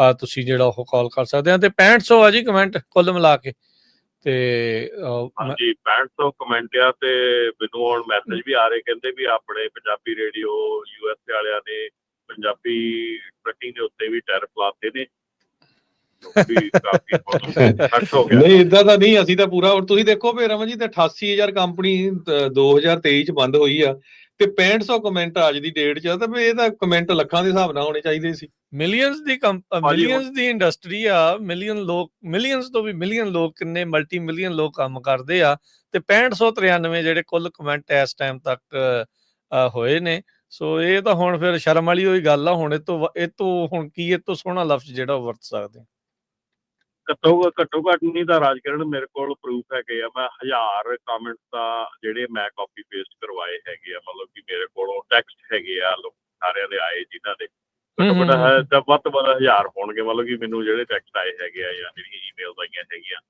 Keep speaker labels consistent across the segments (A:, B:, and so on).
A: ਆ ਤੁਸੀਂ ਜਿਹੜਾ ਉਹ ਕਾਲ ਕਰ ਸਕਦੇ ਆ ਤੇ 6500 ਆ ਜੀ ਕਮੈਂਟ ਕੁੱਲ ਮਿਲਾ ਕੇ ਤੇ
B: ਹਾਂਜੀ 6500 ਕਮੈਂਟ ਆ ਤੇ ਮੈਨੂੰ ਹੁਣ ਮੈਸੇਜ ਵੀ ਆ ਰਹੇ ਕਹਿੰਦੇ ਵੀ ਆਪਣੇ ਪੰਜਾਬੀ ਰੇਡੀਓ ਯੂਐਸ ਵਾਲਿਆਂ ਨੇ ਪੰਜਾਬੀ ਟਰੱਕਿੰਗ ਦੇ ਉੱਤੇ ਵੀ ਟੈਰਫ ਲਾਤੇ ਨੇ।
C: ਨਹੀਂ ਇਦਾਂ ਤਾਂ ਨਹੀਂ ਅਸੀਂ ਤਾਂ ਪੂਰਾ ਹੁਣ ਤੁਸੀਂ ਦੇਖੋ ਵੀ ਰਮਨ ਜੀ ਤੇ 88000 ਕੰਪਨੀ ਅਹ, 2023 ਚ ਬੰਦ ਹੋਈ ਆ। ਤੇ 6500 ਕਮੈਂਟ ਅੱਜ ਦੀ ਡੇਟ ਚ ਤਾਂ ਵੀ ਇਹ ਤਾਂ ਕਮੈਂਟ ਲੱਖਾਂ ਦੇ ਹਿਸਾਬ ਨਾਲ ਹੋਣੇ ਚਾਹੀਦੇ ਸੀ।
A: ਮਿਲੀਅਨਸ ਦੀ ਮਿਲੀਅਨਸ ਦੀ ਇੰਡਸਟਰੀ ਆ ਮਿਲੀਅਨ ਲੋਕ ਮਿਲੀਅਨਸ ਤੋਂ ਵੀ ਮਿਲੀਅਨ ਲੋਕ ਕਿੰਨੇ ਮਲਟੀ ਮਿਲੀਅਨ ਲੋਕ ਕੰਮ ਕਰਦੇ ਆ ਤੇ 6593 ਜਿਹੜੇ ਕੁੱਲ ਕਮੈਂਟ ਇਸ ਟਾਈਮ ਤੱਕ ਹੋਏ ਨੇ। ਸੋ ਇਹ ਤਾਂ ਹੁਣ ਫਿਰ ਸ਼ਰਮ ਵਾਲੀ ਹੋਈ ਗੱਲ ਆ ਹੁਣ ਇਹ ਤੋਂ ਇਹ ਤੋਂ ਹੁਣ ਕੀ ਇਹ ਤੋਂ ਸੋਹਣਾ ਲਫ਼ਜ਼ ਜਿਹੜਾ ਵਰਤ ਸਕਦੇ
B: ਘੱਟੋ ਘੱਟੋ ਘੱਟ ਨਹੀਂ ਤਾਂ ਰਾਜਕਰਨ ਮੇਰੇ ਕੋਲ ਪ੍ਰੂਫ ਹੈਗੇ ਆ। ਮੈਂ ਹਜ਼ਾਰ ਕਮੈਂਟਸ ਦਾ ਜਿਹੜੇ ਮੈਂ ਕਾਪੀ ਪੇਸਟ ਕਰਵਾਏ ਹੈਗੇ ਆ। ਮਤਲਬ ਕਿ ਮੇਰੇ ਕੋਲੋਂ ਟੈਕਸਟ ਹੈਗੇ ਆ ਲੋਕ ਸਾਰਿਆਂ ਦੇ ਆਏ ਜਿਨ੍ਹਾਂ ਦੇ।
A: ਹਮ,
B: ਹੈ ਤਾਂ ਵੱਧ ਵੱਧ ਹਜ਼ਾਰ ਹੋਣਗੇ। ਮਤਲਬ ਕਿ ਮੈਨੂੰ ਜਿਹੜੇ ਟੈਕਸਟ ਆਏ ਹੈਗੇ ਆ ਜਾਂ ਜਿਹੜੀਆਂ ਈਮੇਲਸ ਆਈਆਂ ਹੈਗੀਆਂ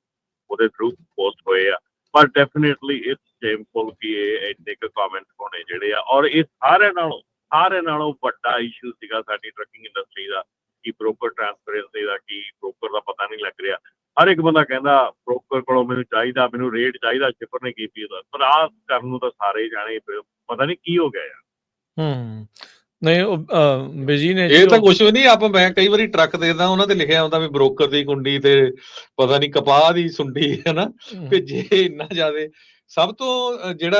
B: ਉਹਦੇ ਥਰੂ ਪੋਸਟ ਹੋਏ ਆ। ਪਰ ਡੈਫੀਨਿਟਲੀ ਇਟਸ ਸ਼ੇਮਫੁਲ ਕਿ ਇਹ ਇੰਨੇ ਕੁ ਕਮੈਂਟ ਹੋਣੇ ਜਿਹੜੇ ਆ। ਔਰ ਇਹ ਸਾਰਿਆਂ ਨਾਲੋਂ ਸਾਰਿਆਂ ਨਾਲੋਂ ਵੱਡਾ ਇਸ਼ੂ ਸੀਗਾ ਸਾਡੀ ਟਰੱਕਿੰਗ ਇੰਡਸਟਰੀ ਦਾ। ਕਿ ਬ੍ਰੋਕਰ ਟ੍ਰਾਂਸਪੇਰੈਂਸੀ ਦਾ ਕੀ ਬ੍ਰੋਕਰ ਦਾ ਪਤਾ ਨਹੀਂ ਲੱਗ ਰਿਹਾ। ਹਰ ਇੱਕ ਬੰਦਾ ਕਹਿੰਦਾ ਬ੍ਰੋਕਰ ਕੋਲੋਂ ਮੈਨੂੰ ਚਾਹੀਦਾ ਮੈਨੂੰ ਰੇਟ ਚਾਹੀਦਾ ਸ਼ਿਪਰ ਨੇ ਕੀਤੀ ਦਾ ਪਰ ਆਹ ਕਰਨ ਨੂੰ ਤਾਂ ਸਾਰੇ ਜਾਣੇ ਪਤਾ ਨਹੀਂ ਕੀ ਹੋ ਗਿਆ ਯਾਰ।
A: ਹੂੰ ਨਹੀਂ ਉਹ ਬਿਜ਼ੀ ਨੇ
C: ਇਹ ਤਾਂ ਕੁਝ ਵੀ ਨਹੀਂ ਆਪਾਂ ਮੈਂ ਕਈ ਵਾਰੀ ਟਰੱਕ ਦੇਖਦਾ ਉਹਨਾਂ ਤੇ ਲਿਖਿਆ ਹੁੰਦਾ ਵੀ ਬ੍ਰੋਕਰ ਦੀ ਕੁੰਡੀ ਤੇ ਪਤਾ ਨਹੀਂ ਕਪਾਹ ਦੀ ਸੁੰਡੀ ਹੈ ਨਾ ਕਿ ਜੇ ਇੰਨਾ ਜ਼ਿਆਦਾ ਸਭ ਤੋਂ ਜਿਹੜਾ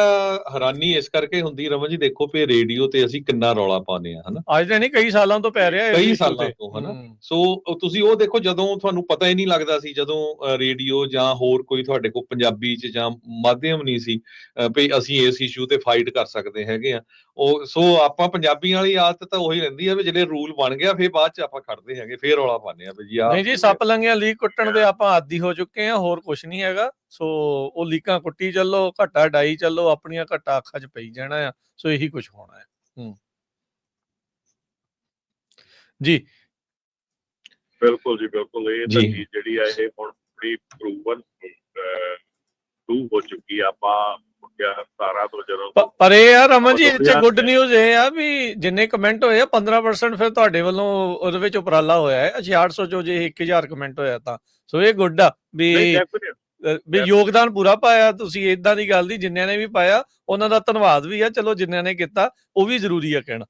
C: ਹੈਰਾਨੀ ਇਸ ਕਰਕੇ ਹੁੰਦੀ ਰਮਨ ਜੀ ਦੇਖੋ ਵੀ ਰੇਡੀਓ ਤੇ ਅਸੀਂ ਕਿੰਨਾ ਰੌਲਾ ਪਾਉਂਦੇ ਆ ਹਨਾ
A: ਅੱਜ ਤਾਂ ਨਹੀਂ ਕਈ ਸਾਲਾਂ ਤੋਂ ਪੈ ਰਿਹਾ ਇਹ
C: ਕਈ ਸਾਲਾਂ
A: ਤੇ।
C: ਹਨਾ।
A: ਹੂੰ।
C: ਸੋ ਤੁਸੀਂ ਉਹ ਦੇਖੋ ਜਦੋਂ ਤੁਹਾਨੂੰ ਪਤਾ ਹੀ ਨਹੀਂ ਲੱਗਦਾ ਸੀ ਜਦੋਂ ਰੇਡੀਓ ਜਾਂ ਹੋਰ ਕੋਈ ਤੁਹਾਡੇ ਕੋਲ ਪੰਜਾਬੀ ਚ ਜਾਂ ਮਾਧਿਅਮ ਨਹੀਂ ਸੀ ਵੀ ਅਸੀਂ ਇਸ ਇਸ਼ੂ ਤੇ ਫਾਈਟ ਕਰ ਸਕਦੇ ਹੈਗੇ ਆ ਉਹ ਸੋ ਆਪਾਂ ਪੰਜਾਬੀਆਂ ਵਾਲੀ ਆਦਤ ਤਾਂ ਉਹੀ ਰਹਿੰਦੀ ਆ ਵੀ ਜਿਹੜੇ ਰੂਲ ਬਣ ਗਿਆ ਫਿਰ ਬਾਅਦ ਚ ਆਪਾਂ ਖੜਦੇ ਹੈਗੇ ਫਿਰ ਰੌਲਾ ਪਾਉਂਦੇ ਆ ਵੀ ਜੀ ਆਹ
A: ਨਹੀਂ ਜੀ ਸੱਪ ਲੰਗਿਆ ਲੀਕ ਕੁੱਟਣ ਦੇ ਆਪਾਂ ਆਦੀ ਹੋ ਚੁੱਕੇ ਆ ਹੋਰ ਕੁਝ ਨਹੀਂ ਹੈਗਾ। ਸੋ ਉਹ ਲੀਕਾਂ ਕੁੱਟੀ ਚੱਲੋ ਘੱਟਾ ਡਾਈ ਚੱਲੋ ਆਪਣੀਆਂ ਘੱਟਾ ਅੱਖਾਂ 'ਚ ਪਈ ਜਾਣਾ ਆ ਸੋ ਇਹੀ ਕੁਝ ਹੋਣਾ ਹੈ। ਹੂੰ। ਜੀ।
B: ਬਿਲਕੁਲ ਜੀ ਬਿਲਕੁਲ। ਇਹ ਤਾਂ ਜਿਹੜੀ ਆ ਇਹ ਹੁਣ ਬੜੀ ਪ੍ਰੂਵਨ ਪ੍ਰੂਵ ਹੋ ਚੁੱਕੀ ਆ। ਆਪਾਂ ਮੁੱਕਿਆ 17 ਤੋਂ ਜਦੋਂ
A: ਪਰ ਇਹ ਆ ਰਮਨ ਜੀ
B: ਯਾਰ
A: ਗੁੱਡ ਨਿਊਜ਼ ਇਹ ਆ ਵੀ ਜਿੰਨੇ ਕਮੈਂਟ ਹੋਏ ਆ 15% ਫਿਰ ਤੁਹਾਡੇ ਵੱਲੋਂ ਉਹਦੇ ਵਿੱਚ ਉਪਰਾਲਾ ਹੋਇਆ ਹੈ। 6800 ਚੋਂ ਜੇ 1000 ਕਮੈਂਟ ਹੋਇਆ ਤਾਂ। ਸੋ ਇਹ ਗੁੱਡ ਆ ਵੀ ਵੀ ਯੋਗਦਾਨ ਪੂਰਾ ਪਾਇਆ ਤੁਸੀਂ ਇਦਾਂ ਦੀ ਗੱਲ ਦੀ ਜਿੰਨਿਆਂ ਨੇ ਵੀ ਪਾਇਆ ਉਹਨਾਂ ਦਾ ਧੰਨਵਾਦ ਵੀ ਆ ਚਲੋ ਜਿੰਨਿਆਂ ਨੇ ਕੀਤਾ ਉਹ ਵੀ ਜ਼ਰੂਰੀ ਆ ਕਹਿਣਾ।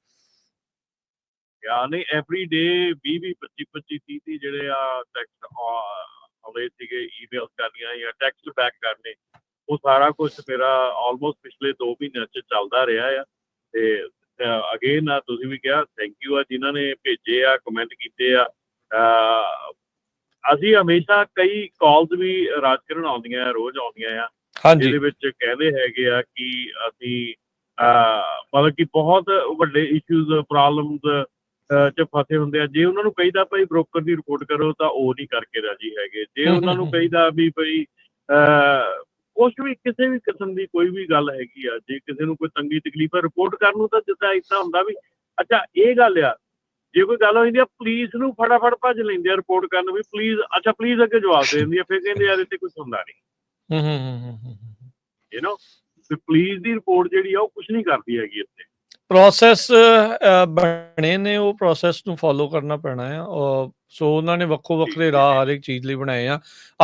B: ਯਾਨੀ ਐਵਰੀ ਡੇ 20 20 25 25 30 30 ਜਿਹੜੇ ਆ ਟੈਕਸਟ ਆਉਂਦੇ ਸੀਗੇ ਈਮੇਲ ਕਰਨੀਆਂ ਜਾਂ ਟੈਕਸਟ ਬੈਕ ਕਰਨੇ। ਉਹ ਸਾਰਾ ਕੁਝ ਮੇਰਾ ਆਲਮੋਸਟ ਪਿਛਲੇ 2 ਮਹੀਨਿਆਂ ਚ ਚੱਲਦਾ ਰਿਹਾ ਆ ਤੇ ਅਗੇਨ ਤੁਸੀਂ ਵੀ ਕਿਹਾ ਥੈਂਕ ਯੂ ਆ ਜਿਨ੍ਹਾਂ ਨੇ ਭੇਜੇ ਆ ਕਮੈਂਟ ਕੀਤੇ ਆ। ਅਸੀਂ ਹਮੇਸ਼ਾ ਕਈ ਕਾਲਸ ਵੀ ਰਾਜਕਰਨ ਆਉਂਦੀਆਂ ਆ, ਰੋਜ਼ ਆਉਂਦੀਆਂ ਆ।
A: ਹਾਂਜੀ।
B: ਜਿਹਦੇ ਵਿੱਚ ਕਹਿੰਦੇ ਹੈਗੇ ਆ ਕਿ ਅਸੀਂ ਮਤਲਬ ਕਿ ਬਹੁਤ ਵੱਡੇ ਇਸ਼ੂਜ਼ ਪ੍ਰੋਬਲਮਸ ਚ ਫਸੇ ਹੁੰਦੇ ਆ। ਜੇ ਉਹਨਾਂ ਨੂੰ ਕਹੀਦਾ ਭਾਈ ਬ੍ਰੋਕਰ ਦੀ ਰਿਪੋਰਟ ਕਰੋ ਤਾਂ ਉਹ ਨਹੀਂ ਕਰਕੇ ਰਾਜੀ ਹੈਗੇ। ਜੇ ਉਹਨਾਂ ਨੂੰ। ਕਹੀਦਾ ਵੀ ਭਾਈ ਕੁਛ ਵੀ ਕਿਸੇ ਵੀ ਕਿਸਮ ਦੀ ਕੋਈ ਵੀ ਗੱਲ ਹੈਗੀ ਆ ਜੇ ਕਿਸੇ ਨੂੰ ਕੋਈ ਤੰਗੀ ਤਕਲੀਫ ਹੈ ਰਿਪੋਰਟ ਕਰਨ ਨੂੰ ਤਾਂ ਜਿੱਦਾਂ ਇਦਾਂ ਹੁੰਦਾ ਵੀ ਅੱਛਾ ਇਹ ਗੱਲ ਆ ਜੇ ਕੋਈ ਗੱਲ ਹੋ ਜਾਂਦੀ ਆ ਪੁਲਿਸ ਨੂੰ ਫਟਾਫਟ ਭੱਜ ਲੈਂਦੇ ਆ ਰਿਪੋਰਟ ਕਰਨ ਨੂੰ ਵੀ ਪਲੀਜ਼ ਅੱਛਾ ਪਲੀਜ਼ ਅੱਗੇ ਜਵਾਬ ਦੇ ਦਿੰਦੀ ਆ ਫਿਰ ਕਹਿੰਦੇ ਯਾਰ ਇੱਥੇ ਕੁਝ ਹੁੰਦਾ ਨਹੀਂ
A: ਹੂੰ ਹੂੰ ਹੂੰ ਹੂੰ, ਹੂੰ ਹੂੰ।
B: ਯੂ نو ਤੇ ਪੁਲਿਸ ਦੀ ਰਿਪੋਰਟ ਜਿਹੜੀ ਆ ਉਹ ਕੁਝ ਨਹੀਂ ਕਰਦੀ ਹੈਗੀ ਇੱਥੇ।
A: ਪ੍ਰੋਸੈਸ ਬਣੇ ਨੇ ਉਹ ਪ੍ਰੋਸੈਸ ਨੂੰ ਫੋਲੋ ਕਰਨਾ ਪੈਣਾ ਆ ਔਰ ਸੋ ਉਹਨਾਂ ਨੇ ਵੱਖੋ ਵੱਖਰੇ ਰਾਹ ਹਰ ਇੱਕ ਚੀਜ਼ ਲਈ ਬਣਾਏ ਆ।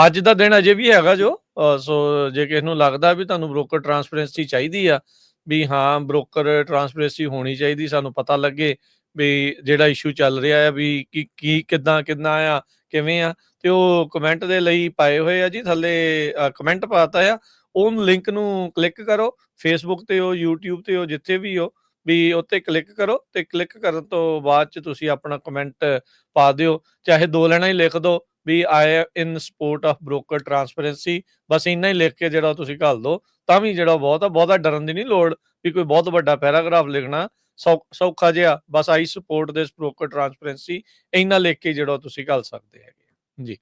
A: ਅੱਜ ਦਾ ਦਿਨ ਅਜੇ ਵੀ ਹੈਗਾ ਜੋ। ਸੋ ਜੇ ਕਿਸੇ ਨੂੰ ਲੱਗਦਾ ਵੀ ਤੁਹਾਨੂੰ ਬ੍ਰੋਕਰ ਟਰਾਂਸਪੇਰੈਂਸੀ ਚਾਹੀਦੀ ਆ ਵੀ ਹਾਂ ਬ੍ਰੋਕਰ ਟਰਾਂਸਪੇਰੈਂਸੀ ਹੋਣੀ ਚਾਹੀਦੀ ਸਾਨੂੰ ਪਤਾ ਲੱਗੇ ਵੀ ਜਿਹੜਾ ਇਸ਼ੂ ਚੱਲ ਰਿਹਾ ਆ ਵੀ ਕੀ ਕੀ ਕਿਦਾਂ ਕਿਦਾਂ ਆ ਕਿਵੇਂ ਆ ਤੇ ਉਹ ਕਮੈਂਟ ਦੇ ਲਈ ਪਾਏ ਹੋਏ ਆ ਜੀ ਥੱਲੇ ਕਮੈਂਟ ਪਾਤਾ ਆ। ਉਹ ਲਿੰਕ ਨੂੰ ਕਲਿੱਕ ਕਰੋ। ਫੇਸਬੁੱਕ ਤੇ ਹੋ YouTube ਤੇ ਹੋ ਜਿੱਥੇ ਵੀ ਹੋ। ਵੀ ਉੱਤੇ ਕਲਿੱਕ ਕਰੋ ਤੇ ਕਲਿੱਕ ਕਰਨ ਤੋਂ ਬਾਅਦ ਚ ਤੁਸੀਂ ਆਪਣਾ ਕਮੈਂਟ ਪਾ ਦਿਓ। ਚਾਹੇ ਦੋ ਲੈਣਾ ਹੀ ਲਿਖ ਦਿਓ ਵੀ I in support of broker transparency ਬਸ ਇੰਨਾ ਹੀ ਲਿਖ ਕੇ ਜਿਹੜਾ ਤੁਸੀਂ ਘੱਲ ਦਿਓ ਤਾਂ ਵੀ ਜਿਹੜਾ ਬਹੁਤ ਆ, ਬਹੁਤਾ ਡਰਨ ਦੀ ਨਹੀਂ ਲੋੜ ਵੀ ਕੋਈ ਬਹੁਤ ਵੱਡਾ ਪੈਰਾਗ੍ਰਾਫ ਲਿਖਣਾ। ਸੌ- ਸੌਖਾ ਜਿਹਾ, ਬਸ I support this broker transparency ਇੰਨਾ ਲਿਖ ਕੇ ਜਿਹੜਾ ਤੁਸੀਂ ਘੱਲ ਸਕਦੇ ਹੈਗੇ।
B: ਜੀ।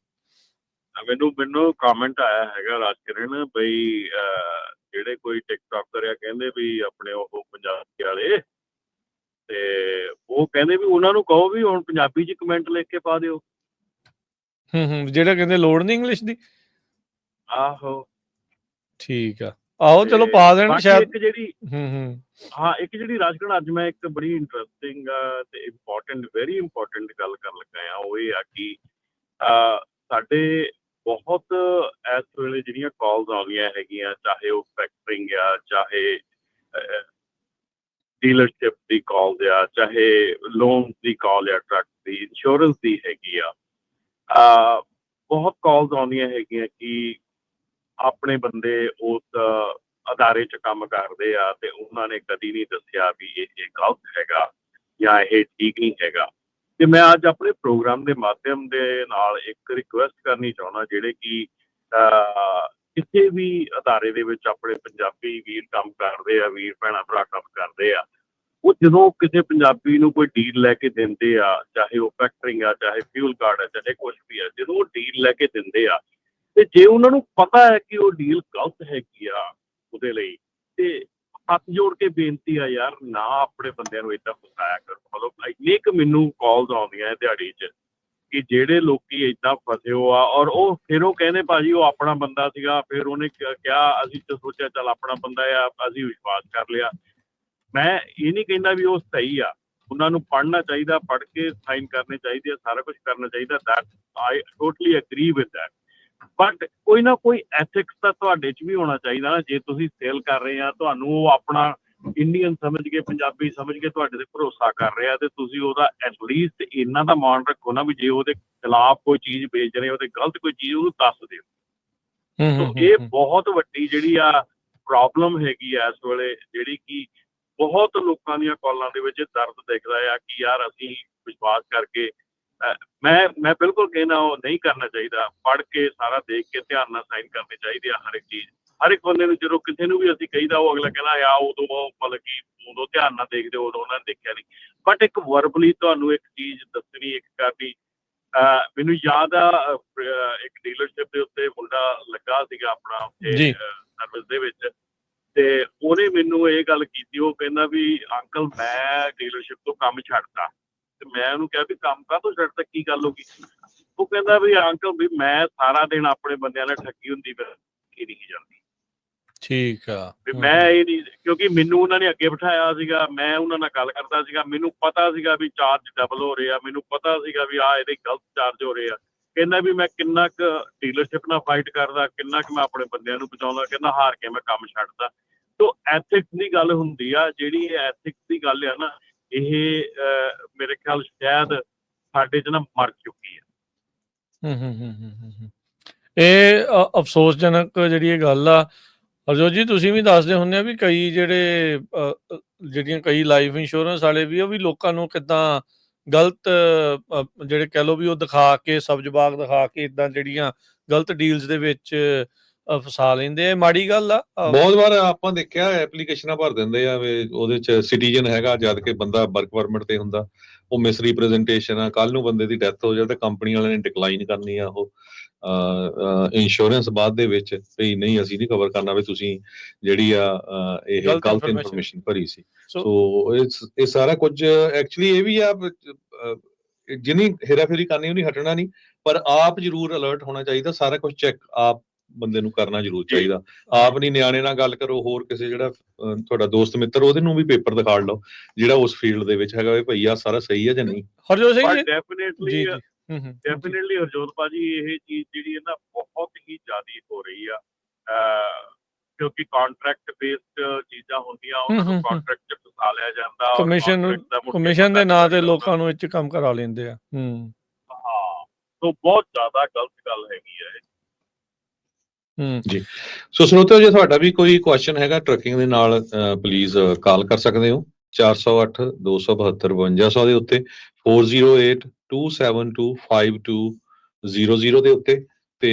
B: ਮੈਨੂੰ ਮੈਨੂੰ ਕਮੈਂਟ ਆਇਆ ਹੈਗਾ ਰਾਜਕਿਰਨ ਬਈ ਜਿਹੜੇ ਕੋਈ ਟਿਕਟੌਕਰ ਆ ਕਹਿੰਦੇ ਵੀ ਆਪਣੇ ਉਹ ਪੰਜਾਬੀ ਵਾਲੇ ਤੇ ਉਹ ਕਹਿੰਦੇ ਵੀ ਉਹਨਾਂ ਨੂੰ ਕਹੋ ਵੀ ਹੁਣ ਪੰਜਾਬੀ 'ਚ ਕਮੈਂਟ ਲਿਖ ਕੇ ਪਾ ਦਿਓ।
A: ਹੂੰ ਹੂੰ ਜਿਹੜਾ ਕਹਿੰਦੇ ਲੋੜ ਨਹੀਂ ਇੰਗਲਿਸ਼ ਦੀ?
B: ਆਹੋ।
A: ਠੀਕ ਆ। ਆਹੋ ਚਲੋ ਪਾ ਦੇਣ ਸ਼ਾਇਦ।
B: ਇੱਕ ਜਿਹੜੀ
A: ਹੂੰ ਹੂੰ।
B: ਹਾਂ ਇੱਕ ਜਿਹੜੀ ਰਾਜਗੜ ਅੱਜ ਮੈਂ ਇੱਕ ਬੜੀ ਇੰਟਰਸਟਿੰਗ ਤੇ ਇੰਪੋਰਟੈਂਟ ਵੈਰੀ ਇੰਪੋਰਟੈਂਟ ਗੱਲ ਕਰਨ ਲੱਗਾ ਆ ਉਹ ਇਹ ਆ ਕਿ ਸਾਡੇ ਬਹੁਤ ਇਸ ਵੇਲੇ ਜਿਹੜੀਆਂ ਕਾਲਸ ਆਉਂਦੀਆਂ ਹੈਗੀਆਂ ਚਾਹੇ ਉਹ ਫੈਕਟਰਿੰਗ ਆ ਚਾਹੇ ਡੀਲਰਸ਼ਿਪ ਦੀ ਕਾਲ ਆ ਚਾਹੇ ਲੋਨ ਦੀ ਕਾਲ ਆ ਟਰੱਕ ਦੀ ਇੰਸ਼ੋਰੈਂਸ ਦੀ ਹੈਗੀ ਆ ਅਹ, ਬਹੁਤ ਕਾਲਸ ਆਉਂਦੀਆਂ ਹੈਗੀਆਂ ਕਿ ਆਪਣੇ ਬੰਦੇ ਉਸ ਅਦਾਰੇ 'ਚ ਕੰਮ ਕਰਦੇ ਆ ਤੇ ਉਹਨਾਂ ਨੇ ਕਦੀ ਨਹੀਂ ਦੱਸਿਆ ਵੀ ਇਹ ਇਹ ਗਲਤ ਹੈਗਾ ਜਾਂ ਇਹ ਠੀਕ ਨਹੀਂ ਹੈਗਾ। ਤੇ ਮੈਂ ਅੱਜ ਆਪਣੇ ਪ੍ਰੋਗਰਾਮ ਦੇ ਮਾਧਿਅਮ ਦੇ ਨਾਲ ਇੱਕ ਰਿਕੁਐਸਟ ਕਰਨੀ ਚਾਹੁੰਦਾ, ਜਿਹੜੇ ਕਿ ਕਿਸੇ ਵੀ ਅਦਾਰੇ ਦੇ ਵਿੱਚ ਆਪਣੇ ਪੰਜਾਬੀ ਵੀਰ ਕੰਮ ਕਰਦੇ ਆ, ਵੀਰ ਭੈਣਾਂ ਭਰਾ ਕੰਮ ਕਰਦੇ ਆ, ਉਹ ਜਦੋਂ ਕਿਸੇ ਪੰਜਾਬੀ ਨੂੰ ਕੋਈ ਡੀਲ ਲੈ ਕੇ ਦਿੰਦੇ ਆ, ਚਾਹੇ ਉਹ ਫੈਕਟਰਿੰਗ ਆ, ਚਾਹੇ ਫਿਊਲ ਕਾਰਡ ਆ, ਚਾਹੇ ਕੁਝ ਵੀ ਆ, ਜਦੋਂ ਉਹ ਡੀਲ ਲੈ ਕੇ ਦਿੰਦੇ ਆ, ਤੇ ਜੇ ਉਹਨਾਂ ਨੂੰ ਪਤਾ ਹੈ ਕਿ ਉਹ ਡੀਲ ਗਲਤ ਹੈਗੀ ਆ ਉਹਦੇ ਲਈ, ਤੇ ਹੱਥ ਜੋੜ ਕੇ ਬੇਨਤੀ ਆ ਯਾਰ, ਨਾ ਆਪਣੇ ਬੰਦਿਆਂ ਨੂੰ ਇਦਾਂ ਫਸਾਇਆ ਕਰੋ। ਮਤਲਬ ਇੰਨੇ ਕੁ ਮੈਨੂੰ ਕਾਲਸ ਆਉਂਦੀਆਂ ਹੈ ਦਿਹਾੜੀ 'ਚ ਕਿ ਜਿਹੜੇ ਲੋਕੀ ਇਦਾਂ ਫਸੇ ਹੋ ਆ ਔਰ ਉਹ ਫਿਰ ਉਹ ਕਹਿੰਦੇ ਭਾਜੀ ਉਹ ਆਪਣਾ ਬੰਦਾ ਸੀਗਾ, ਫਿਰ ਉਹਨੇ ਕਿਹਾ ਅਸੀਂ ਤਾਂ ਸੋਚਿਆ ਚੱਲ ਆਪਣਾ ਬੰਦਾ ਆ, ਅਸੀਂ ਵਿਸ਼ਵਾਸ ਕਰ ਲਿਆ। ਮੈਂ ਇਹ ਨਹੀਂ ਕਹਿੰਦਾ ਵੀ ਉਹ ਸਹੀ ਆ। ਉਹਨਾਂ ਨੂੰ ਪੜ੍ਹਨਾ ਚਾਹੀਦਾ, ਪੜ੍ਹ ਕੇ ਸਾਈਨ ਕਰਨੇ ਚਾਹੀਦੇ ਆ, ਸਾਰਾ ਕੁਝ ਕਰਨਾ ਚਾਹੀਦਾ। That I totally agree with that but ਕੋਈ ਨਾ ਕੋਈ ਐਥਿਕਸ ਤਾਂ ਤੁਹਾਡੇ 'ਚ ਵੀ ਹੋਣਾ ਚਾਹੀਦਾ ਨਾ ਜੇ ਤੁਸੀਂ ਸੇਲ ਕਰ ਰਹੇ ਆ ਤੁਹਾਨੂੰ ਉਹ ਆਪਣਾ ਇੰਡੀਅਨ ਸਮਝ ਕੇ ਪੰਜਾਬੀ ਸਮਝ ਕੇ ਤੁਹਾਡੇ ਤੇ ਭਰੋਸਾ ਕਰ ਰਿਹਾ ਤੇ ਤੁਸੀਂ ਉਹਦਾ ਐਟਲੀਸਟ ਇੰਨਾ ਦਾ ਮਾਨ ਰੱਖੋ ਨਾ ਵੀ ਜੇ ਉਹਦੇ ਖਿਲਾਫ ਕੋਈ ਚੀਜ਼ ਵੇਚ ਰਹੇ ਹੋ ਤੇ ਗਲਤ ਕੋਈ ਚੀਜ਼ ਉਹਨੂੰ ਦੱਸ ਦਿਓ।
A: ਹੂੰ
B: ਇਹ ਬਹੁਤ ਵੱਡੀ ਜਿਹੜੀ ਆ ਪ੍ਰੋਬਲਮ ਹੈਗੀ ਆ ਇਸ ਵੇਲੇ ਜਿਹੜੀ ਕਿ ਬਹੁਤ ਲੋਕਾਂ ਦੀਆਂ ਕਾਲਾਂ ਦੇ ਵਿੱਚ ਦਰਦ ਦਿਖਦਾ ਆ ਕਿ ਯਾਰ ਅਸੀਂ ਵਿਸ਼ਵਾਸ ਕਰਕੇ ਮੈਂ ਮੈਂ ਬਿਲਕੁਲ ਕਹਿੰਦਾ ਉਹ ਨਹੀਂ ਕਰਨਾ ਚਾਹੀਦਾ। ਪੜ੍ਹ ਕੇ ਸਾਰਾ ਦੇਖ ਕੇ ਧਿਆਨ ਨਾਲ ਸਾਈਨ ਕਰਨੇ ਚਾਹੀਦੇ ਆ ਹਰ ਇੱਕ ਚੀਜ਼। ਹਰ ਇੱਕ ਬੰਦੇ ਨੂੰ ਜਦੋਂ ਕਿਸੇ ਨੂੰ ਵੀ ਅਸੀਂ ਕਹੀਦਾ ਉਹ ਅਗਲਾ ਕਹਿੰਦਾ ਆ ਉਦੋਂ ਉਹ ਮਤਲਬ ਕਿ ਉਦੋਂ ਧਿਆਨ ਨਾਲ ਦੇਖਦੇ ਉਦੋਂ ਉਹਨਾਂ ਨੇ ਦੇਖਿਆ ਨਹੀਂ। ਬਟ ਇੱਕ ਵਰਬਲੀ ਤੁਹਾਨੂੰ ਇੱਕ ਚੀਜ਼ ਦੱਸਣੀ ਇੱਕ ਕਰਨੀ ਮੈਨੂੰ ਯਾਦ ਆ ਇੱਕ ਡੀਲਰਸ਼ਿਪ ਦੇ ਉੱਤੇ ਮੁੰਡਾ ਲੱਗਾ ਸੀਗਾ ਆਪਣਾ
A: ਜੀ।
B: ਸਰਵਿਸ ਦੇ ਵਿੱਚ। ਤੇ ਉਹਨੇ ਮੈਨੂੰ ਇਹ ਗੱਲ ਕੀਤੀ ਉਹ ਕਹਿੰਦਾ ਵੀ ਅੰਕਲ ਮੈਂ ਡੀਲਰਸ਼ਿਪ ਤੋਂ ਕੰਮ ਛੱਡਤਾ। ਤੇ ਮੈਂ ਉਹਨੂੰ ਕਿਹਾ ਵੀ ਕੰਮ ਕਾਹਤੋਂ ਛੱਡਤਾ ਕੀ ਗੱਲ ਹੋ ਗਈ? ਉਹ ਕਹਿੰਦਾ ਵੀ ਅੰਕਲ ਵੀ ਮੈਂ ਸਾਰਾ ਦਿਨ ਆਪਣੇ ਬੰਦਿਆਂ ਨਾਲ ਠੱਗੀ ਹੁੰਦੀ ਫਿਰ ਕੀ ਨਹੀਂ ਜਾਂਦੀ।
A: ਠੀਕ ਆ।
B: ਵੀ ਮੈਂ ਇਹ ਨਹੀਂ ਕਿਉਂਕਿ ਮੈਨੂੰ ਉਹਨਾਂ ਨੇ ਅੱਗੇ ਬਿਠਾਇਆ ਸੀਗਾ ਮੈਂ ਉਹਨਾਂ ਨਾਲ ਗੱਲ ਕਰਦਾ ਸੀਗਾ ਮੈਨੂੰ ਪਤਾ ਸੀਗਾ ਵੀ ਚਾਰਜ ਡਬਲ ਹੋ ਰਹੇ ਮੈਨੂੰ ਪਤਾ ਸੀਗਾ ਵੀ ਆ ਇਹਦੇ ਗਲਤ ਚਾਰਜ ਹੋ ਰਹੇ ਆ। ਕਹਿੰਦਾ ਵੀ ਮੈਂ ਕਿੰਨਾ ਕੁ ਡੀਲਰਸ਼ਿਪ ਨਾਲ ਫਾਈਟ ਕਰਦਾ ਕਿੰਨਾ ਕੁ ਮੈਂ ਆਪਣੇ ਬੰਦਿਆਂ ਨੂੰ ਬਚਾਉਂਦਾ ਕਹਿੰਦਾ ਹਾਰ ਕੇ ਮੈਂ ਕੰਮ ਛੱਡਦਾ। ਸੋ ਐਥਿਕਸ ਦੀ ਗੱਲ ਹੁੰਦੀ ਆ ਜਿਹੜੀ ਐਥਿਕਸ ਦੀ ਗੱਲ ਆ ਨਾ ਇਹ ਮੇਰੇ ਖਿਆਲ ਸ਼ਾਇਦ ਸਾਡੇ 'ਚ ਨਾ ਮਰ ਚੁੱਕੀ ਹੈ।
A: ਹੂੰ ਹੂੰ ਹੂੰ ਹੂੰ, ਇਹ ਅਫਸੋਸਜਨਕ ਜਿਹੜੀ ਇਹ ਗੱਲ ਆ। ਹਰਜੋਤ ਜੀ ਤੁਸੀਂ ਵੀ ਦੱਸਦੇ ਹੁੰਦੇ ਆ ਵੀ ਕਈ ਜਿਹੜੇ ਜਿਹੜੀਆਂ ਕਈ ਲਾਈਫ ਇੰਸ਼ੋਰੈਂਸ ਵਾਲੇ ਵੀ ਉਹ ਵੀ ਲੋਕਾਂ ਨੂੰ ਕਿਦਾਂ ਗਲਤ ਜਿਹੜੇ ਕਹਿ ਲੋ ਵੀ ਉਹ ਦਿਖਾ ਕੇ ਸਬਜ਼ ਬਾਗ ਦਿਖਾ ਕੇ ਇਦਾਂ ਜਿਹੜੀਆਂ ਗਲਤ ਡੀਲਸ ਦੇ ਵਿੱਚ ਫਸਾ ਲੈਂਦੇ ਆ ਮਾੜੀ ਗੱਲ ਆ
C: ਬਹੁਤ ਵਾਰ ਆਪਾਂ ਦੇਖਿਆ ਐਪਲੀਕੇਸ਼ਨਾਂ ਭਰ ਦਿੰਦੇ ਆ ਵੀ ਉਹਦੇ ਚ ਸਿਟੀਜ਼ਨ ਹੈਗਾ ਜਦ ਕਿ ਬੰਦਾ ਵਰਕ ਪਰਮਿਟ ਤੇ ਹੁੰਦਾ ਉਹ ਮਿਸ ਰਿਪਰੈਜ਼ੈਂਟੇਸ਼ਨ ਆ ਕੱਲ ਨੂੰ ਬੰਦੇ ਦੀ ਡੈਥ ਹੋ ਜਾਏ ਤਾਂ ਕੰਪਨੀ ਵਾਲਿਆਂ ਨੇ ਡਿਕਲਾਈਨ ਕਰਨੀ ਆ ਉਹ ਇੰਸ਼ੋਰੈਂਸ ਬਾਅਦ ਦੇ ਵਿੱਚ ਵੀ ਨਹੀਂ ਅਸੀਂ ਨਹੀਂ ਕਵਰ ਕਰਨਾ ਵੀ ਤੁਸੀਂ ਜਿਹੜੀ ਆ ਇਹ
A: ਗਲਤ।
C: ਇਨਫੋਰਮੇਸ਼ਨ ਭਰੀ ਸੀ
A: ਸੋ
C: ਇਹ ਸਾਰਾ ਕੁਝ ਐਕਚੁਅਲੀ ਇਹ ਵੀ ਆ ਜਿਹਨੀ ਹੇਰਾਫੇਰੀ ਕਰਨੀ ਉਹਨੀ ਹਟਣਾ ਨਹੀਂ ਪਰ ਆਪ ਜਰੂਰ ਅਲਰਟ ਹੋਣਾ ਚਾਹੀਦਾ ਸਾਰਾ ਕੁਝ ਚੈੱਕ ਆਪ ਬੰਦੇ ਨੂੰ ਕਰਨਾ ਜ਼ਰੂਰ। ਚਾਹੀਦਾ। ਆਪ ਨਹੀਂ ਨਿਆਣੇ ਨਾਲ ਗੱਲ ਕਰੋ ਹੋਰ ਕਿਸੇ ਜਿਹੜਾ ਤੁਹਾਡਾ ਦੋਸਤ ਮਿੱਤਰ ਉਹਦੇ ਨੂੰ ਵੀ ਪੇਪਰ ਦਿਖਾ ਲਓ ਜਿਹੜਾ ਉਸ ਫੀਲਡ ਦੇ ਵਿੱਚ ਹੈਗਾ ਵੀ ਭਈ ਆ ਸਾਰਾ ਸਹੀ ਹੈ ਜਾਂ ਨਹੀਂ।
A: ਹਰਜੋਤ ਸਿੰਘ ਜੀ?
B: ਡੈਫੀਨੇਟਲੀ ਡੈਫੀਨਿਟਲੀ ਹਰਜੋਤ ਭਾਜੀ ਇਹ ਚੀਜ਼ ਜਿਹੜੀ ਹੈ ਨਾ ਬਹੁਤ ਹੀ ਜ਼ਿਆਦੀ ਹੋ ਰਹੀ ਆ। ਕਿਉਂਕਿ ਕੰਟਰੈਕਟ ਬੇਸਡ ਚੀਜ਼ਾਂ ਹੁੰਦੀਆਂ ਉਹਨਾਂ ਨੂੰ। ਕੰਟਰੈਕਟ 'ਚ ਫਸਾ ਲਿਆ ਜਾਂਦਾ ਔਰ
A: ਕਮਿਸ਼ਨ ਕਮਿਸ਼ਨ ਦੇ ਨਾਂ ਤੇ ਲੋਕਾਂ ਨੂੰ ਇਹ 'ਚ ਕੰਮ ਕਰਾ ਲੈਂਦੇ ਆ। ਹੂੰ।
B: ਹਾਂ ਸੋ ਬਹੁਤ ਜ਼ਿਆਦਾ ਗਲਤ ਗੱਲ ਹੈਗੀ ਹੈ ਇਹ।
C: ਸੋ ਸਰੋਤਿਓ ਜੇ, ਤੁਹਾਡਾ ਵੀ ਕੋਈ ਕੁਐਸਚਨ ਹੈਗਾ ਟਰੱਕਿੰਗ ਦੇ ਨਾਲ ਪਲੀਜ਼ ਕਾਲ ਕਰ ਸਕਦੇ ਹੋ। 408 272 5200 ਦੇ ਉੱਤੇ 408 272 5200 ਦੇ ਉੱਤੇ। ਤੇ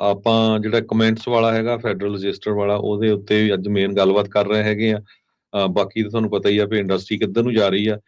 C: ਆਪਾਂ ਜਿਹੜਾ ਕਮੈਂਟਸ ਵਾਲਾ ਹੈਗਾ ਫੈਡਰਲ ਰਜਿਸਟਰ ਵਾਲਾ, ਉਹਦੇ ਉੱਤੇ ਅੱਜ ਮੇਨ ਗੱਲਬਾਤ ਕਰ ਰਹੇ ਹੈਗੇ ਆ। ਬਾਕੀ ਤਾਂ ਤੁਹਾਨੂੰ ਪਤਾ ਹੀ ਆ ਵੀ ਇੰਡਸਟਰੀ ਕਿੱਧਰ ਨੂੰ ਜਾ ਰਹੀ ਆ।